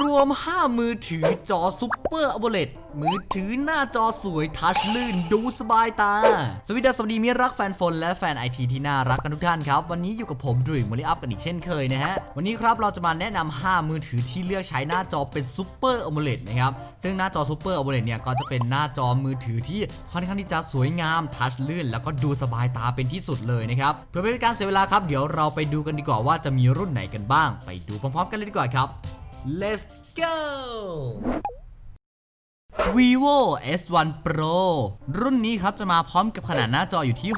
รวม 5 มือถือจอซุปเปอร์อ l เล d มือถือหน้าจอสวยทัชลื่นดูสบายตา สวัสดีสวัสดีมิรรักแฟนฟนและแฟนไอทีที่น่ารักกันทุกท่านครับ วันนี้อยู่กับผมดรีมมอลิอัพกันอีกเช่นเคยนะฮะ วันนี้ครับเราจะมาแนะนำ5มือถือที่เลือกใช้หน้าจอเป็นซุปเปอร์อ l เล d นะครับ ซึ่งหน้าจอซุปเปอร์อ l เล d เนี่ยก็จะเป็นหน้าจอมือถือที่ค่อนข้างที่จะสวยงามทัชลื่น แล้วก็ดูสบายตาเป็นที่สุดเลยนะครับเพื่อไม่เป็นการเสียเวลาครับเดี๋ยวเราไปดูกันดีกว่าว่าจะมีรุ่นไหนกันบ้าง ไปดูพร้อมๆกันเลยดีกว่าครับ Let's go! Vivo S1 Pro รุ่นนี้ครับจะมาพร้อมกับขนาดหน้าจออยู่ที่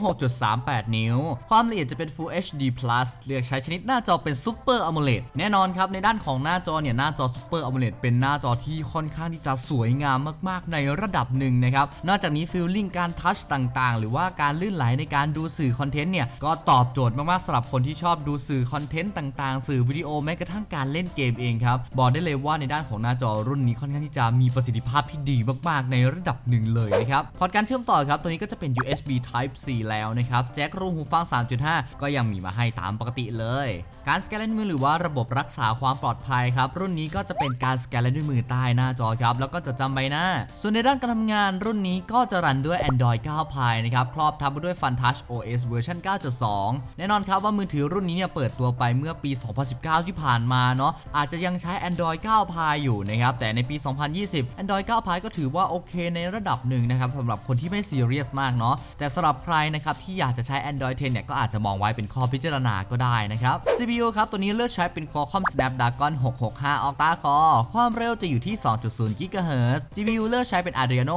6.38 นิ้ว ความละเอียดจะเป็น Full HD Plus เลือกใช้ชนิดหน้าจอเป็น Super AMOLED แน่นอนครับในด้านของหน้าจอเนี่ยหน้าจอ Super AMOLED เป็นหน้าจอที่ค่อนข้างที่จะสวยงามมากๆ ในระดับหนึ่งนะครับ นอกจากนี้ฟีลลิ่งการทัชต่างๆ หรือว่าการลื่นไหลในการดูสื่อคอนเทนต์เนี่ยก็ตอบโจทย์มากๆสำหรับคนที่ชอบดูสื่อคอนเทนต์ต่างๆ สื่อวิดีโอแม้กระทั่งการเล่นเกมเองครับบอกได้เลยว่าในด้านของหน้าจอรุ่นนี้ค่อนข้างที่จะมีประสิทธิภาพที่ดีมากๆ ในระดับหนึ่งเลยนะครับ พอร์ตการเชื่อมต่อครับ ตัวนี้ก็จะเป็น USB Type C แล้วนะครับ แจ็ครูหูฟัง 3.5 ก็ยังมีมาให้ตามปกติเลย การสแกนลายนิ้วมือหรือว่าระบบรักษาความปลอดภัยครับ รุ่นนี้ก็จะเป็นการสแกนลายนิ้วมือใต้หน้าจอครับ แล้วก็จะจำใบหน้า ส่วนในด้านการทำงานรุ่นนี้ก็จะรันด้วย Android 9 Pie นะครับครอบทับไปด้วย FunTouch OS เวอร์ชัน9.2 แน่นอนครับว่ามือถือรุ่นนี้เนี่ยเปิดตัวไปเมื่อปี 2019 ที่ผ่านมาเนาะอาจจะยังใช้ Android 9 Pie อยู่นะครับแต่ในปี 2020 Android 9 Pie ก็ถือว่าโอเคในระดับหนึ่งนะครับสำหรับคนที่ไม่ซีเรียสมากเนาะแต่สำหรับใครนะครับที่อยากจะใช้ Android 10 เนี่ยก็อาจจะมองไว้เป็นข้อพิจารณาก็ได้นะครับ CPU ครับตัวนี้เลือกใช้เป็น Qualcomm Snapdragon 665 Octa Core ความเร็วจะอยู่ที่ 2.0 GHz GPU เลือกใช้เป็น Adreno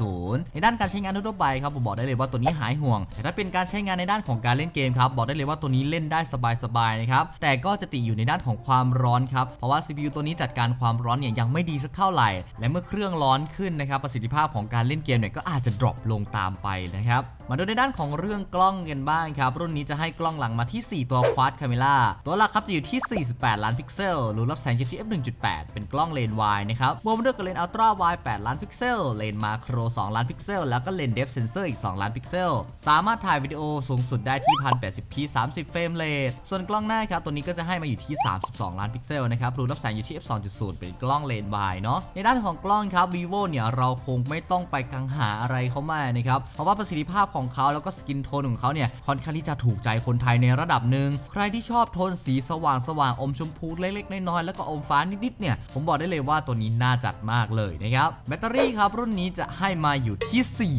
610 ในด้านการใช้งานทั่วๆไปครับผมบอกได้เลยว่าตัวนี้หายห่วง แต่ถ้าเป็นการใช้งานในด้านของการเล่นเกมครับบอกได้เลยว่าตัวนี้เล่นได้สบายๆนะครับแต่ก็จะติอยู่ในด้านของความร้อนครับเพราะว่า CPU ตัวนี้จัดการความร้อนเนี่ยยังไม่ดีสักเท่าไหร่ และเมื่อเครื่องร้อนขึ้นนะครับประสิทธิภาพของการเล่นเกมเนี่ยก็อาจจะดรอปลงตามไปนะครับ มาดูในด้านของเรื่องกล้องกันบ้างครับรุ่นนี้จะให้กล้องหลังมาที่ 4 ตัว Quad Camera ตัวหลักครับจะอยู่ที่ 48 ล้านพิกเซลรูรับแสงที่ f 1.8 เป็นกล้องเลนวายนะครับบวมด้วยกับเลนส์ Ultra Wide 8ล้านพิกเซลเลนมาโคร 2 ล้านพิกเซล แล้วก็เลนส์ Depth Sensor อีก 2 ล้านพิกเซล สามารถถ่ายวิดีโอสูงสุดได้ที่ 1080p 30 เฟรมเรทส่วนกล้องหน้าครับตัวนี้ก็จะให้มาอยู่ที่ 32 ล้านพิกเซลนะครับรูรับแสงอยู่ที่ f 2.0 เป็นกล้องเลนวายเนาะในด้านของกล้องครับ vivo เนี่ยเราคงไม่ต้องไปกังหาอะไรเขามานะครับเพราะว่าประสิทธิภาพของของเขาแล้วก็สกินโทนของเขาเนี่ยค่อนข้างที่จะถูกใจคนไทยในระดับหนึ่งใครที่ชอบโทนสีสว่างสว่างๆอมชมพูเล็กๆน้อยๆแล้วก็อมฟ้านิดๆเนี่ยผมบอกได้เลยว่าตัวนี้น่าจัดมากเลยนะครับแบตเตอรี่ครับรุ่นนี้จะให้มาอยู่ที่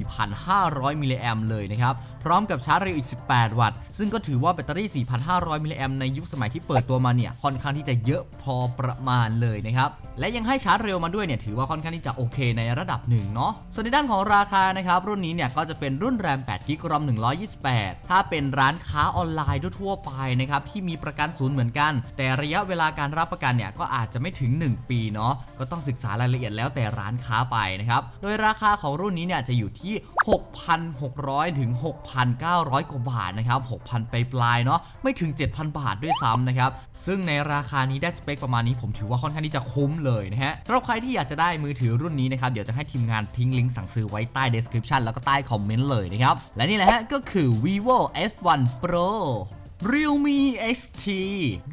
4,500 มิลลิแอมเลยนะครับพร้อมกับชาร์จเร็วอีก 18 วัตต์ ซึ่งก็ถือว่าแบตเตอรี่ 4,500 มิลลิแอมในยุคสมัยที่เปิดตัวมาเนี่ยค่อนข้างที่จะเยอะพอประมาณเลยนะครับและยังให้ชาร์จเร็วมาด้วยเนี่ยถือว่าค่อนข้างที่จะโอเคในระดับหนึ่งเนาะส่วนในด้านของราคานะครับรุ่นนี้เนี่ยก็จะเป็นรุ่นแรม8กิกรอม128 ถ้าเป็นร้านค้าออนไลน์ทั่วไปนะครับที่มีประกันศูนย์เหมือนกัน แต่ระยะเวลาการรับประกันเนี่ยก็อาจจะไม่ถึง 1 ปีเนาะก็ต้องศึกษารายละเอียดแล้วแต่ร้านค้าไปนะครับโดยราคาของรุ่นนี้เนี่ยจะอยู่ที่ 6,600 ถึง 6,900 กว่าบาทนะครับ 6,000 ไปปลายเนาะไม่ถึง 7,000 บาทด้วยซ้ำนะครับ ซึ่งในราคานี้ได้สเปคประมาณนี้ผมถือว่าค่อนข้างที่จะคุ้มเลยนะฮะสำหรับใครที่อยากจะได้มือถือรุ่นนี้นะครับเดี๋ยวจะให้ทีมงานทิ้งลิงก์สั่งซื้อไว้ใต้ description แล้วก็ใต้คอมเมนต์เลยนะครับและนี่แหละฮะก็คือ vivo S1 Pro Realme XT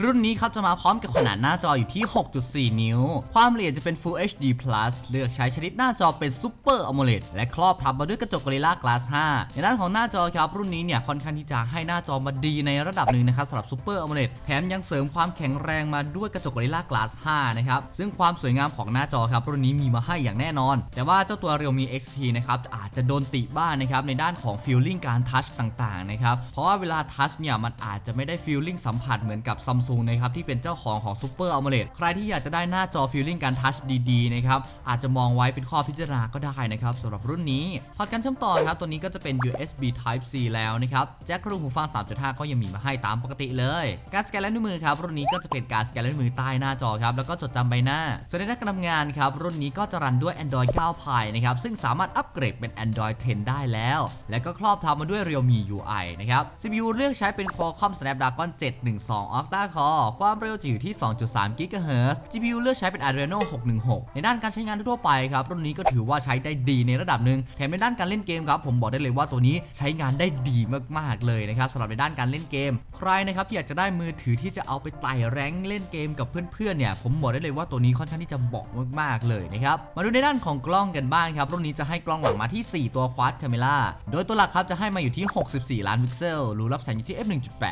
รุ่นนี้ครับจะมาพร้อมกับขนาดหน้าจออยู่ที่ 6.4 นิ้ว ความละเอียดจะเป็น Full HD Plus เลือกใช้ชนิดหน้าจอเป็น Super AMOLED และครอบทับมาด้วยกระจก Gorilla Glass 5 ในด้านของหน้าจอครับ รุ่นนี้เนี่ยค่อนข้างที่จะให้หน้าจอมาดีในระดับหนึ่งนะครับสำหรับ Super AMOLED แถมยังเสริมความแข็งแรงมาด้วยกระจก Gorilla Glass 5 นะครับ ซึ่งความสวยงามของหน้าจอครับ รุ่นนี้มีมาให้อย่างแน่นอน แต่ว่าเจ้าตัว Realme XT นะครับอาจจะโดนติบ้างนะครับในด้านของ Feeling การทัชต่างๆนะครับเพราะว่าเวลาทัชเนี่ยมันอาจจะไม่ได้ Feeling สัมผัสเหมือนกับ Samsung นะครับที่เป็นเจ้าของของ Super AMOLED ใครที่อยากจะได้หน้าจอ Feeling การทัชดีๆนะครับอาจจะมองไว้เป็นข้อพิจารณาก็ได้นะครับสำหรับรุ่นนี้พอร์ตการเชื่อมต่อครับตัวนี้ก็จะเป็น USB Type C แล้วนะครับแจ็ครูหูฟัง 3.5 ก็ยังมีมาให้ตามปกติเลย การสแกนลายนิ้วมือครับรุ่นนี้ก็จะเป็นการสแกนลายนิ้วมือใต้หน้าจอครับแล้วก็จดจำใบหน้าส่วนในด้านการทำงานครับรุ่นนี้ก็จะรันด้วย Android 9 Pie นะครับซึ่งสามารถอัปเกรดเป็น Android 10 ได้แล้ว และก็ครอบทับมาด้วย Realme UI นะครับ CPU เลือกใช้เป็น Qualcomm Qualcomm Snapdragon 712 Octa Core ความเร็วจะอยู่ที่ 2.3 GHz GPU เลือกใช้เป็น Adreno 616 ในด้านการใช้งานทั่วไปครับ รุ่นนี้ก็ถือว่าใช้ได้ดีในระดับหนึ่งแถมในด้านการเล่นเกมครับ ผมบอกได้เลยว่าตัวนี้ใช้งานได้ดีมากๆเลยนะครับสำหรับในด้านการเล่นเกม ใครนะครับที่อยากจะได้มือถือที่จะเอาไปไต่แรงเล่นเกมกับเพื่อนๆเนี่ยผมบอกได้เลยว่าตัวนี้ค่อนข้างที่จะเหมาะมากๆเลยนะครับมาดูในด้านของกล้องกันบ้างครับรุ่นนี้จะให้กล้องหลังมาที่ 4 ตัวควาดคาเมล่าโดยตัวหลักครับจะให้มาอยู่ที่ 64 ล้านพิกเซลรูรับแสงอยู่ที่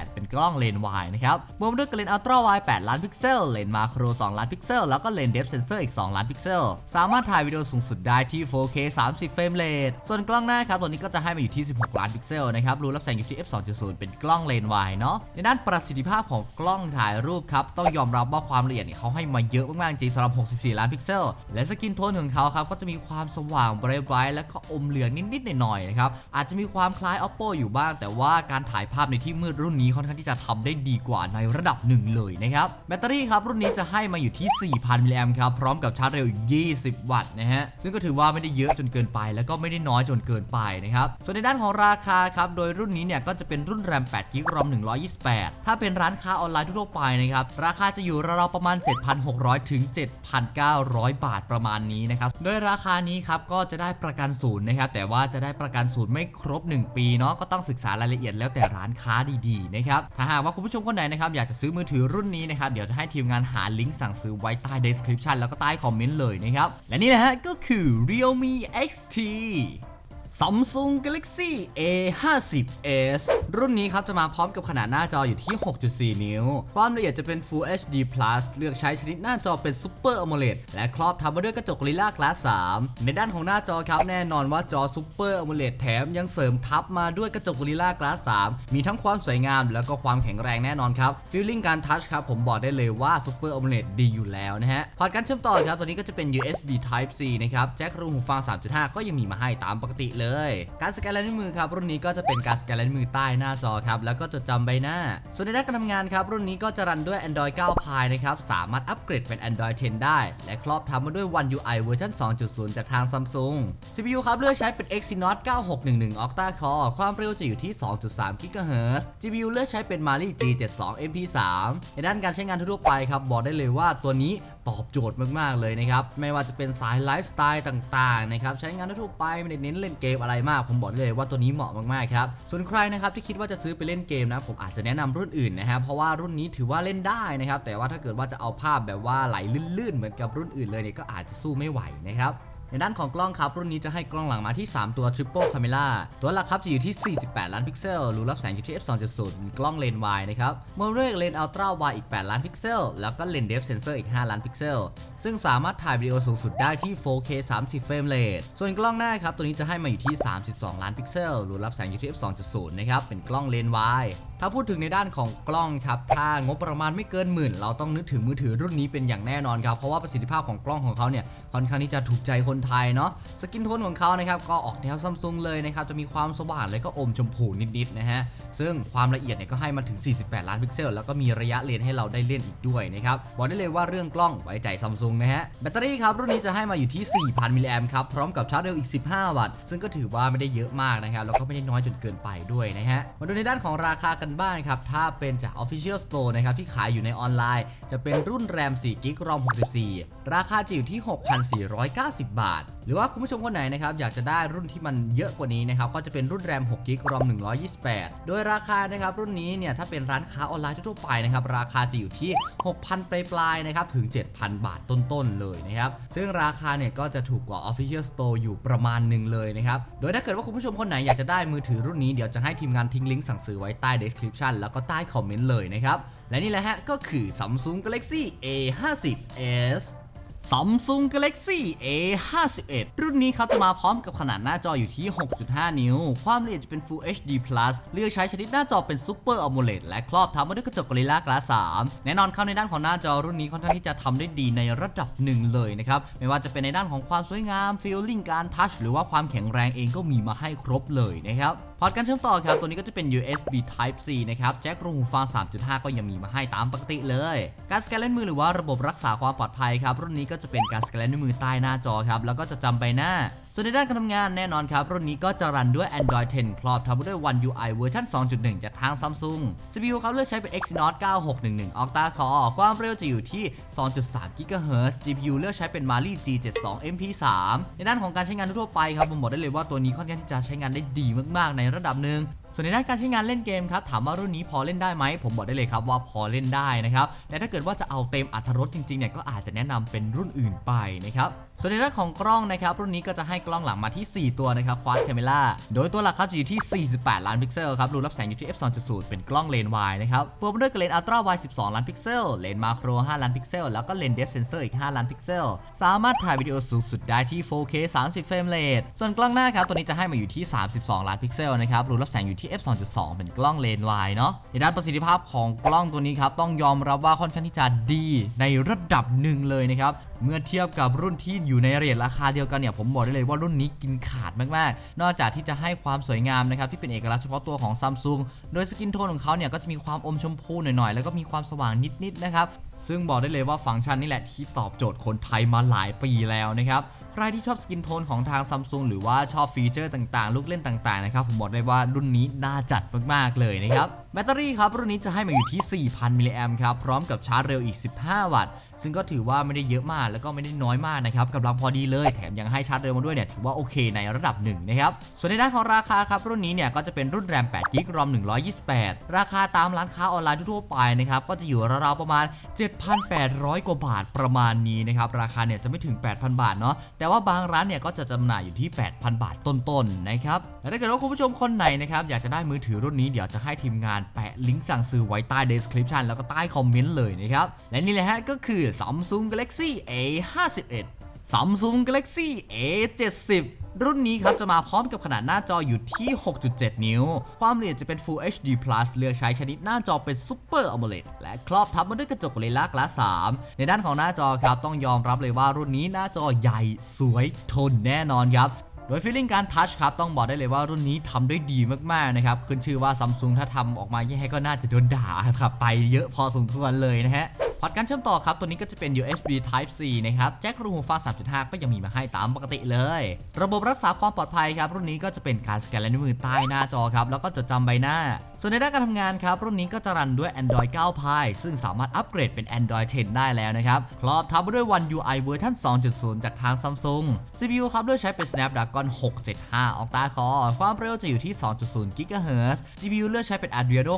8 เป็นกล้องเลนส์วายนะครับบวกด้วยกับเลนส์อัลตร้าไว8ล้านพิกเซล เลนส์มาโคร 2 ล้านพิกเซล แล้วก็เลนส์เดฟเซนเซอร์อีก 2 ล้านพิกเซล สามารถถ่ายวิดีโอสูงสุดได้ที่ 4K 30 เฟรมเรท ส่วนกล้องหน้าครับตัวนี้ก็จะให้มาอยู่ที่ 16 ล้านพิกเซลนะครับรูรับแสงอยู่ที่ f2.0 เป็นกล้องเลนส์วายเนาะ ในด้านประสิทธิภาพของกล้องถ่ายรูปครับต้องยอมรับว่าความละเอียดเนี่ยเขาให้มาเยอะมากๆจริงสำหรับ 64 ล้านพิกเซล และสกินโทนของเขาครับก็จะมีความสว่างไบรท์และก็อมเหลืองนิดๆหน่อยๆนะครับอาจจะมีความคล้าย Oppo อยู่บ้าง แต่ว่าการถ่ายภาพในที่มืดรุ่นนี้ค่อนข้างที่จะทำได้ดีกว่าในระดับหนึ่งเลยนะครับแบตเตอรี่ครับรุ่นนี้จะให้มาอยู่ที่ 4,000 มิลลิแอมป์ครับพร้อมกับชาร์จเร็วอีก 20 วัตต์นะฮะซึ่งก็ถือว่าไม่ได้เยอะจนเกินไป แล้วก็ไม่ได้น้อยจนเกินไปนะครับส่วนในด้านของราคาครับโดยรุ่นนี้เนี่ยก็จะเป็นรุ่นแรม8กิกรอม128 ถ้าเป็นร้านค้าออนไลน์ทั่วไปนะครับราคาจะอยู่ราวๆประมาณ 7,600 ถึง 7,900 บาทประมาณนี้นะครับโดยราคานี้ครับก็จะได้ประกันศูนย์นะครับแต่ว่าจะได้ประกันศูนย์ไม่ครบ 1 ปีเนาะก็ต้องศึกษารายละเอียดแล้วแต่ร้านค้าดีๆนะครับถ้าหากว่าคุณผู้ชมคนไหนนะครับอยากจะซื้อมือถือรุ่นนี้นะครับเดี๋ยวจะให้ทีมงานหาลิงก์สั่งซื้อไว้ใต้ description แล้วก็ใต้คอมเมนต์เลยนะครับและนี่แหละฮะก็คือ Realme XT Samsung Galaxy A50s รุ่นนี้ครับจะมาพร้อมกับขนาดหน้าจออยู่ที่ 6.4 นิ้ว ความละเอียดจะเป็น Full HD Plus เลือกใช้ชนิดหน้าจอเป็น Super AMOLED และครอบทับมาด้วยกระจก Gorilla Glass 3 ในด้านของหน้าจอครับแน่นอนว่าจอ Super AMOLED แถมยังเสริมทับมาด้วยกระจก Gorilla Glass 3 มีทั้งความสวยงามแล้วก็ความแข็งแรงแน่นอนครับ Feeling การทัชครับผมบอกได้เลยว่า Super AMOLED ดีอยู่แล้วนะฮะพอร์ตการเชื่อมต่อครับตัวนี้ก็จะเป็น USB Type C นะครับแจ็ครูหูฟัง 3.5 ก็ยังมีมาให้ตามปกติเลย การสแกนลายนิ้วมือครับรุ่นนี้ก็จะเป็นการสแกนลายนิ้วมือใต้หน้าจอครับแล้วก็จดจำใบหน้า ส่วนในด้านการทำงานครับรุ่นนี้ก็จะรันด้วย Android 9 Pie นะครับสามารถอัปเกรดเป็น Android 10 ได้ และครอบทับมาด้วย One UI เวอร์ชัน2.0 จากทาง Samsung CPU ครับเลือกใช้เป็น Exynos 9611 Octa Core ความเร็วจะอยู่ที่ 2.3 GHz GPU เลือกใช้เป็น Mali G72 MP3 ในด้านการใช้งานทั่วไปครับบอกได้เลยว่าตัวนี้ตอบโจทย์มากๆเลยนะครับไม่ว่าจะเป็นสายไลฟ์สไตล์ต่างๆนะครับใช้งานทั่วไปไม่ได้เน้นเล่นเกกมอะไรมาก ผมบอกได้เลยว่าตัวนี้เหมาะมากๆครับ ส่วนใครนะครับที่คิดว่าจะซื้อไปเล่นเกมนะผมอาจจะแนะนำรุ่นอื่นนะครับเพราะว่ารุ่นนี้ถือว่าเล่นได้นะครับแต่ว่าถ้าเกิดว่าจะเอาภาพแบบว่าไหลลื่นๆเหมือนกับรุ่นอื่นเลยเนี่ยก็อาจจะสู้ไม่ไหวนะครับ ในด้านของกล้องครับ รุ่นนี้จะให้กล้องหลังมาที่ 3 ตัว Triple Camera ตัวหลักครับจะอยู่ที่ 48 ล้านพิกเซล รูรับแสงอยู่ที่ f 2.0มีกล้องเลนส์วายนะครับมวลด้วยเลนส์อัลตร้าไวอีก 8 ล้านพิกเซล แล้วก็เลนส์เดฟเซนเซอร์อีก 5 ล้านพิกเซล ซึ่งสามารถถ่ายวิดีโอสูงสุดได้ที่ 4K 30 เฟรมเรทส่วนกล้องหน้าครับ ตัวนี้จะให้มาอยู่ที่ 32 ล้านพิกเซล รูรับแสงอยู่ที่ f 2.0นะครับ เป็นกล้องเลนส์วายถ้าพูดถึงในด้านของกล้องครับ ถ้างบประมาณไม่เกินหมื่น เราต้องนึกถึงมือถือรุ่นนี้เป็นอย่างแน่นอนครับ เพราะว่าประสิทธิภาพของกล้องของเขาเนี่ยค่อนข้างที่จะถูกใจคนไทยเนาะ สกินโทนของเขานะครับก็ออกแนวซัมซุงเลยนะครับ จะมีความสว่างและก็อมชมพูนิดๆนะฮะ ซึ่งความละเอียดเนี่ยก็ให้มาถึง 48 ล้านพิกเซล แล้วก็มีระยะเลนให้เราได้เล่นอีกด้วยนะครับ บอกได้เลยว่าเรื่องกล้องไว้ใจซัมซุงนะฮะ แบตเตอรี่ครับรุ่นนี้จะให้มาอยู่ที่ 4,000 มิลลิแอมป์ครับ พร้อมกับชาร์จเร็วอีก 15 วัตต์ ซึ่งก็ถือว่าไม่ได้เยอะมากนะครับ แล้วก็ไม่ได้น้อยจนเกินไปด้วยนะฮะ มาดูในด้านของราคากันบ้างครับ ถ้าเป็นจาก Official Store นะครับที่ขายอยู่ในออนไลน์ จะเป็นรุ่นแรม4กิกรอม64 ราคาจะอยู่ที่ 6,490 บาท หรือว่าคุณผู้ชมคนไหนนะครับอยากจะได้รุ่นที่มันเยอะกว่านี้นะครับก็จะเป็นรุ่นแรม6กิกรอม128 โดยราคานะครับรุ่นนี้เนี่ยถ้าเป็นร้านค้าออนไลน์ทั่วไปนะครับราคาจะอยู่ที่ 6,000ปลายๆนะครับถึง 7,000 บาทต้นๆเลยนะครับซึ่งราคาเนี่ยก็จะถูกกว่า Official Store อยู่ประมาณหนึ่งเลยนะครับโดยถ้าเกิดว่าคุณผู้ชมคนไหนอยากจะได้มือถือรุ่นนี้เดี๋ยวจะให้ทีมงานทิ้งลิงก์สั่งซื้อไว้ใต้ description แล้วก็ใต้คอมเมนต์เลยนะครับ และนี่แหละฮะก็คือ Samsung Galaxy A50s Samsung Galaxy A51 รุ่นนี้ครับจะมาพร้อมกับขนาดหน้าจออยู่ที่ 6.5 นิ้ว ความละเอียดจะเป็น Full HD Plus เลือกใช้ชนิดหน้าจอเป็น Super AMOLED และครอบทับมาด้วยกระจก Gorilla Glass 3 แน่นอนครับในด้านของหน้าจอรุ่นนี้ค่อนข้างที่จะทำได้ดีในระดับหนึ่งเลยนะครับ ไม่ว่าจะเป็นในด้านของความสวยงาม Feeling การทัชหรือว่าความแข็งแรงเองก็มีมาให้ครบเลยนะครับพอร์ตการเชื่อมต่อครับ ตัวนี้ก็จะเป็น USB Type C นะครับ แจ็ครูหูฟัง 3.5 ก็ยังมีมาให้ตามปกติเลย การสแกนเล่นมือหรือว่าระบบรักษาความปลอดภัยครับ รุ่นนี้นี้ก็จะเป็นการสแกนนิ้วยมือใต้หน้าจอครับ แล้วก็จะจำใบหน้า ส่วนในด้านการทำงานแน่นอนครับ รุ่นนี้ก็จะรันด้วย Android 10 ครอบทับด้วย One UI เวอร์ชัน2.1 จากทาง Samsung CPU เขาเลือกใช้เป็น Exynos 9611 Octa Core ความเร็วจะอยู่ที่ 2.3 GHz GPU เลือกใช้เป็น Mali G72 MP3 ในด้านของการใช้งานทั่วไปครับผมบอกได้เลยว่าตัวนี้ค่อนข้างที่จะใช้งานได้ดีมากๆ ในระดับหนึ่ง ส่วนในด้านการใช้งานเล่นเกมครับถามว่ารุ่นนี้พอเล่นได้ไหมผมบอกได้เลยครับว่าพอเล่นได้นะครับแต่ถ้าเกิดว่าจะเอาเต็มอัตรรสจริงๆเนี่ยก็อาจจะแนะนำเป็นรุ่นอื่นไปนะครับส่วนในด้านของกล้องนะครับ รุ่นนี้ก็จะให้กล้องหลังมาที่ 4 ตัวนะครับ Quad Camera โดยตัวหลักครับจะอยู่ที่ 48 ล้านพิกเซลครับรูรับแสงอยู่ที่ f 2.0 เป็นกล้องเลนส์วายนะครับรวมด้วยกับเลนส์ Ultra Wide 12 ล้านพิกเซล เลนส์มาโคร 5 ล้านพิกเซล แล้วก็เลนส์ Depth Sensor อีก 5 ล้านพิกเซล สามารถถ่ายวิดีโอสูงสุดได้ที่ 4K 30 เฟรมเรทส่วนกล้องหน้าครับตัวนี้จะให้มาอยู่ที่ 32 ล้านพิกเซลนะครับรูรับแสงอยู่ที่ f 2.2 เป็นกล้องเลนส์วายเนาะในด้านประสิทธิภาพของกล้องตัวนี้ครับต้องยอมรับว่าค่อนข้างที่จะดี ในระดับหนึ่งเลยนะครับเมื่อเทียบกับรุ่นที่อยู่ในเรทราคาเดียวกันเนี่ยผมบอกได้เลยว่ารุ่นนี้กินขาดมากๆ นอกจากที่จะให้ความสวยงามนะครับที่เป็นเอกลักษณ์เฉพาะตัวของซัมซุงโดยสกินโทนของเขาเนี่ยก็จะมีความอมชมพูหน่อยๆ แล้วก็มีความสว่างนิดๆนะครับซึ่งบอกได้เลยว่าฟังก์ชันนี่แหละที่ตอบโจทย์คนไทยมาหลายปีแล้วนะครับใครที่ชอบสกินโทนของทางซัมซุงหรือว่าชอบฟีเจอร์ต่างๆ ลูกเล่นต่างๆ นะครับ ผมบอกได้ว่ารุ่นนี้น่าจัดมากๆ เลยนะครับ แบตเตอรี่ครับรุ่นนี้จะให้มาอยู่ที่ 4,000 มิลลิแอมครับ พร้อมกับชาร์จเร็วอีก 15 วัตต์ ซึ่งก็ถือว่าไม่ได้เยอะมากแล้วก็ไม่ได้น้อยมากนะครับกำลังพอดีเลย แถมยังให้ชาร์จเร็วมาด้วยเนี่ยถือว่าโอเคในระดับหนึ่งนะครับ ส่วนในด้านของราคาครับรุ่นนี้เนี่ยก็จะเป็นรุ่นแรม8 g b ROM 128 ราคาตามร้านค้าออนไลน์ทั่วไปนะครับก็จะอยู่ราวๆประมาณ 7,800 กว่าบาทประมาณนี้นะครับราคาเนี่ยจะไม่ถึง 8,000 บาทเนาะแต่ว่าบางร้านเนี่ยก็จะจำหน่ายอยู่ที่ 8,000 บาทต้นๆนะครับและถ้าเกิดว่าคุณผู้ชมคนไหนนะครับอยากจะได้มือถือรุ่นนี้เดี๋ยวจะให้ทีมงานแปะลิงก์สั่งซื้อไว้ใต้ description แล้วก็ใต้คอมเมนต์เลยนะครับ และนี่แหละฮะก็คือ Samsung Galaxy A51 Samsung Galaxy A70 รุ่นนี้ครับจะมาพร้อมกับขนาดหน้าจออยู่ที่ 6.7 นิ้ว ความละเอียดจะเป็น Full HD Plus เลือกใช้ชนิดหน้าจอเป็น Super AMOLED และครอบทับมาด้วยกระจก Gorilla Glass 3ในด้านของหน้าจอครับต้องยอมรับเลยว่ารุ่นนี้หน้าจอใหญ่สวยทนแน่นอนครับ โดยฟีลลิ่งการทัชครับต้องบอกได้เลยว่ารุ่นนี้ทำได้ดีมากๆนะครับขึ้นชื่อว่าซัมซุงถ้าทำออกมาแย่ก็น่าจะโดนด่าครับไปเยอะพอสมควรเลยนะฮะ พอร์ตการเชื่อมต่อครับ ตัวนี้ก็จะเป็น USB Type C นะครับ แจ็ครูหูฟัง3.5 ก็ยังมีมาให้ตามปกติเลย ระบบรักษาความปลอดภัยครับ รุ่นนี้ก็จะเป็นการสแกนลายนิ้วมือใต้หน้าจอครับ แล้วก็จดจำใบหน้า ส่วนในด้านการทำงานครับ รุ่นนี้ก็จะรันด้วย Android 9 Pie ซึ่งสามารถอัปเกรดเป็น Android 10 ได้แล้วนะครับ ครอบทับด้วย One UI เวอร์ชัน2.0 จากทาง Samsung CPU ครับเลือกใช้เป็น Snapdragon 675 Octa Core ความเร็วจะอยู่ที่ 2.0 GHz GPU เลือกใช้เป็น Adreno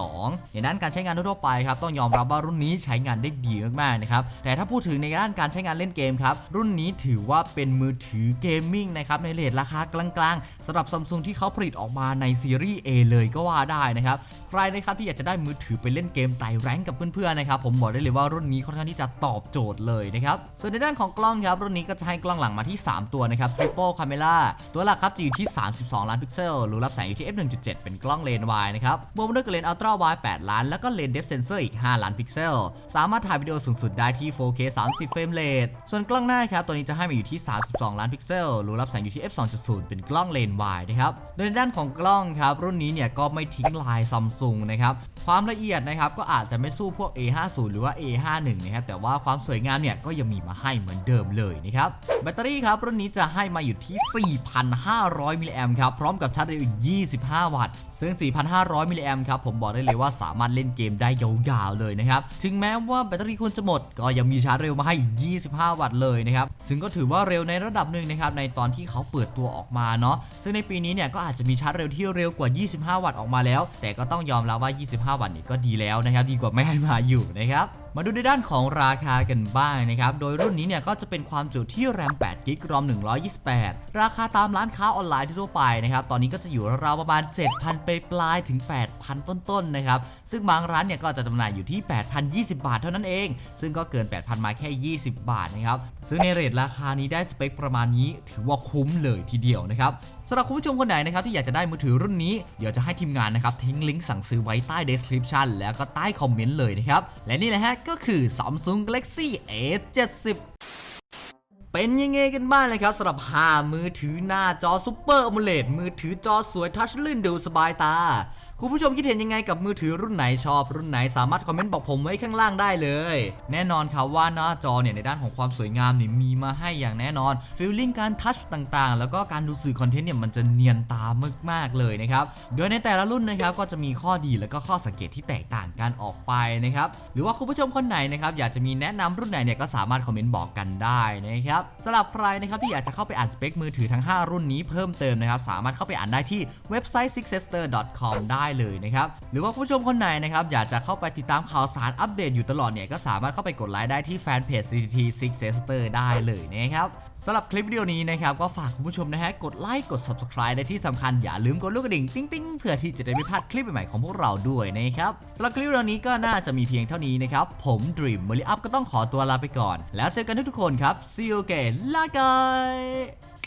612 ในด้านการใช้งานทั่วๆไปครับต้องยอมรับว่ารุ่นนี้ใช้งานได้ดีมากๆนะครับแต่ถ้าพูดถึงในด้านการใช้งานเล่นเกมครับรุ่นนี้ถือว่าเป็นมือถือเกมมิ่งนะครับในเรทราคากลางๆสำหรับ Samsung ที่เขาผลิตออกมาในซีรีส์ A เลยก็ว่าได้นะครับใครนะครับที่อยากจะได้มือถือไปเล่นเกมไต่แรงกับเพื่อนๆนะครับผมบอกได้เลยว่ารุ่นนี้ค่อนข้างที่จะตอบโจทย์เลยนะครับส่วนในด้านของกล้องครับรุ่นนี้ก็จะให้กล้องหลังมาที่ 3 ตัวนะครับ Triple Camera ตัวหลักครับจะอยู่ที่ 32 ล้านพิกเซลรูรับแสงอยู่ที่ f 1.7เป็นกล้องเลนส์วายนะครับบวกมด้วยกับเลนส์ Ultra Wide 8ล้าน แล้วก็เลนส์ Depth Sensor อีก 5 ล้านพิกเซลสามารถถ่ายวิดีโอสูงสุดได้ที่ 4K 30 เฟรมเรทส่วนกล้องหน้าครับตัวนี้จะให้มาอยู่ที่ 32 ล้านพิกเซลรูรับแสงอยู่ที่ f 2.0 เป็นกล้องเลนส์วายนะครับโดยในด้านของกล้องครับรุ่นนี้เนี่ยก็ไม่ทิ้งลายซัมซุงนะครับความละเอียดนะครับก็อาจจะไม่สู้พวก A50 หรือว่า A51 นะครับแต่ว่าความสวยงามเนี่ยก็ยังมีมาให้เหมือนเดิมเลยนะครับแบตเตอรี่ครับรุ่นนี้จะให้มาอยู่ที่ 4,500 มิลลิแอมครับพร้อมกับชาร์จเร็วอีก 25 วัตต์ซึ่ง 4,500 มิลลิแอมครับผมบอกได้เลยว่าสามารถเล่นเกมได้ยาวๆเลยนะครับถึงแม้ว่าแบตเตอรี่คุณจะหมด ก็ยังมีชาร์จเร็วมาให้อีก 25 วัตต์เลยนะครับ ซึ่งก็ถือว่าเร็วในระดับหนึ่งนะครับในตอนที่เขาเปิดตัวออกมาเนาะ ซึ่งในปีนี้เนี่ยก็อาจจะมีชาร์จเร็วที่เร็วกว่า 25 วัตต์ออกมาแล้ว แต่ก็ต้องยอมรับว่า 25 วัตต์นี่ก็ดีแล้วนะครับ ดีกว่าไม่ให้มาอยู่นะครับมาดูในด้านของราคากันบ้างนะครับ โดยรุ่นนี้เนี่ยก็จะเป็นความจุที่แรม8 g b ROM 128 ราคาตามร้านค้าออนไลน์ทั่วไปนะครับ ตอนนี้ก็จะอยู่ราวๆประมาณ 7,000 ไปปลายถึง 8,000 ต้นๆ นะครับ ซึ่งบางร้านเนี่ยก็จะจำหน่ายอยู่ที่ 8,020 บาทเท่านั้นเอง ซึ่งก็เกิน 8,000 มาแค่ 20 บาทนะครับ ซึ่งในเรทราคานี้ได้สเปคประมาณนี้ถือว่าคุ้มเลยทีเดียวนะครับ สำหรับคุณผู้ชมคนไหนนะครับที่อยากจะได้มือถือรุ่นนี้ เดี๋ยวจะให้ทีมงานนะครับทิ้งลิงก์สั่งซื้อไว้ใต้ description แล้วก็ใต้คอมเมนต์เลยนะครับ และนี่แหละฮะก็คือ Samsung Galaxy A70 เป็นยังไงกันบ้างเลยครับสำหรับ5มือถือหน้าจอ Super AMOLED มือถือจอสวยทัชลื่นดูสบายตา คุณผู้ชมคิดเห็นยังไงกับมือถือรุ่นไหนชอบรุ่นไหนสามารถคอมเมนต์บอกผมไว้ข้างล่างได้เลย แน่นอนครับว่าหน้าจอเนี่ยในด้านของความสวยงามเนี่ยมีมาให้อย่างแน่นอนฟีลลิ่งการทัชต่างๆ แล้วก็การดูสื่อคอนเทนต์เนี่ยมันจะเนียนตามากๆเลยนะครับโดยในแต่ละรุ่นนะครับก็จะมีข้อดีแล้วก็ข้อสังเกตที่แตกต่างกันออกไปนะครับหรือว่าคุณผู้ชมคนไหนนะครับอยากจะมีแนะนำรุ่นไหนเนี่ยก็สามารถคอมเมนต์บอกกันได้นะครับสำหรับใครนะครับที่อยากจะเข้าไปอ่านสเปคมือถือทั้ง 5 รุ่นนี้เพิ่มเติมนะครับสามารถเข้าไปอ่านได้ที่เว็บไซต์ sixester.com ได้เลยนะครับหรือว่าผู้ชมคนไหนนะครับอยากจะเข้าไปติดตามข่าวสารอัปเดตอยู่ตลอดเนี่ยก็สามารถเข้าไปกดไลค์ได้ที่แฟนเพจ CCT Sixester ได้เลยนะครับสำหรับคลิปวิดีโอนี้นะครับก็ฝากคุณผู้ชมนะฮะกดไลค์กด subscribe และที่สำคัญอย่าลืมกดลูกกระดิ่งติ๊งติ๊งเพื่อที่จะได้ไม่พลาดคลิปใหม่ๆของพวกเราด้วยนะครับสำหรับคลิปวิดีโอนี้ก็น่าจะมีเพียงเท่านี้นะครับผม Dream m o l i Up ก็ต้องขอตัวลาไปก่อน แล้วเจอกันทุกๆคนครับ See you again ลาก่อย